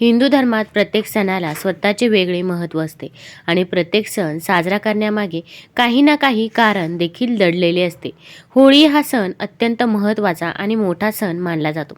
हिंदू धर्मात प्रत्येक सणाला स्वतःचे वेगळे महत्त्व असते आणि प्रत्येक सण साजरा करण्यामागे काही ना काही कारण देखील दडलेले असते. होळी हा सण अत्यंत महत्त्वाचा आणि मोठा सण मानला जातो.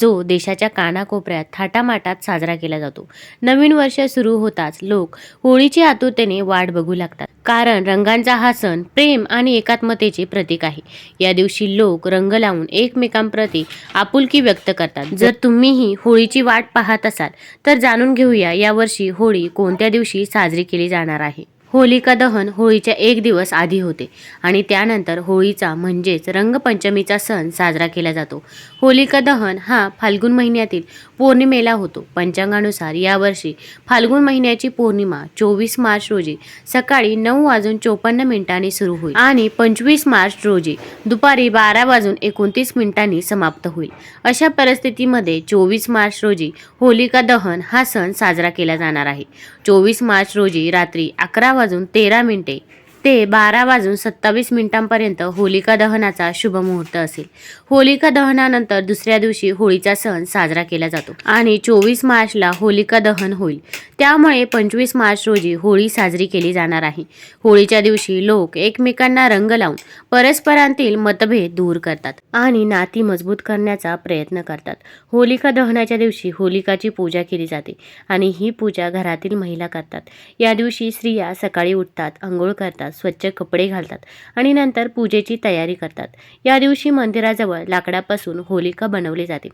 जो देशाच्या कानाकोपऱ्यात थाटामाटात साजरा केला जातो. नवीन वर्ष सुरू होताच लोक होळीची आतुरतेने वाट बघू लागतात. कारण रंगांचा हा सण प्रेम आणि एकात्मतेचे प्रतीक आहे. या दिवशी लोक रंग लावून एकमेकांप्रती आपुलकी व्यक्त करतात. जर तुम्हीही होळीची वाट पाहत असाल तर जाणून घेऊया यावर्षी होळी कोणत्या दिवशी साजरी केली जाणार आहे. होलिका दहन होळीच्या एक दिवस आधी होते आणि त्यानंतर होळीचा म्हणजेच रंगपंचमीचा सण साजरा केला जातो. होलिका दहन हा फाल्गुन महिन्यातील पौर्णिमेला होतो. पंचांगानुसार यावर्षी फाल्गुन महिन्याची पौर्णिमा चोवीस मार्च रोजी सकाळी नऊ वाजून चोपन्न मिनिटांनी सुरू होईल आणि पंचवीस मार्च रोजी दुपारी बारा वाजून एकोणतीस मिनिटांनी समाप्त होईल. अशा परिस्थितीमध्ये चोवीस मार्च रोजी होलिका दहन हा सण साजरा केला जाणार आहे. चोवीस मार्च रोजी रात्री अकरा वाजून तेरा मिनिटे. ते बारा वाजून सत्तावीस मिनिटांपर्यंत होलिका दहनाचा शुभ मुहूर्त असेल. होलिका दहनानंतर दुसऱ्या दिवशी होळीचा सण साजरा केला जातो आणि चोवीस मार्चला होलिका दहन होईल. त्यामुळे पंचवीस मार्च रोजी होळी साजरी केली जाणार आहे. होळीच्या दिवशी लोक एकमेकांना रंग लावून परस्परांतील मतभेद दूर करतात आणि नाती मजबूत करण्याचा प्रयत्न करतात. होलिका दहनाच्या दिवशी होलिकाची पूजा केली जाते आणि ही पूजा घरातील महिला करतात. या दिवशी स्त्रिया सकाळी उठतात आंघोळ करतात स्वच्छ कपडे घालतात आणि नंतर पूजेची तयारी करतात. या दिवशी मंदिराजवळ लाकडापासून होलिका बनवली जाते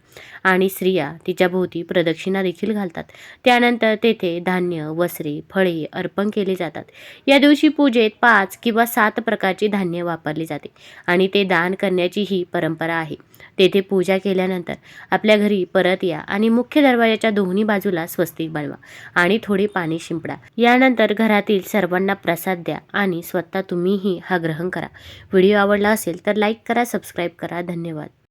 आणि स्त्रिया तिच्या भोवती प्रदक्षिणा देखील घालतात. त्यानंतर तेथे धान्य वस्त्रे फळे अर्पण केली जातात. या दिवशी पूजेत पाच किंवा सात प्रकारची धान्य वापरली जाते आणि ते दान करण्याची ही परंपरा आहे. तेथे पूजा केल्यानंतर आपल्या घरी परत या आणि मुख्य दरवाजाच्या दोन्ही बाजूला स्वस्तिक बनवा आणि थोडे पाणी शिंपडा. यानंतर घरातील सर्वांना प्रसाद द्या आणि स्वतः तुम्हीही हा ग्रहण करा. व्हिडिओ आवडला असेल तर लाईक करा सबस्क्राईब करा. धन्यवाद.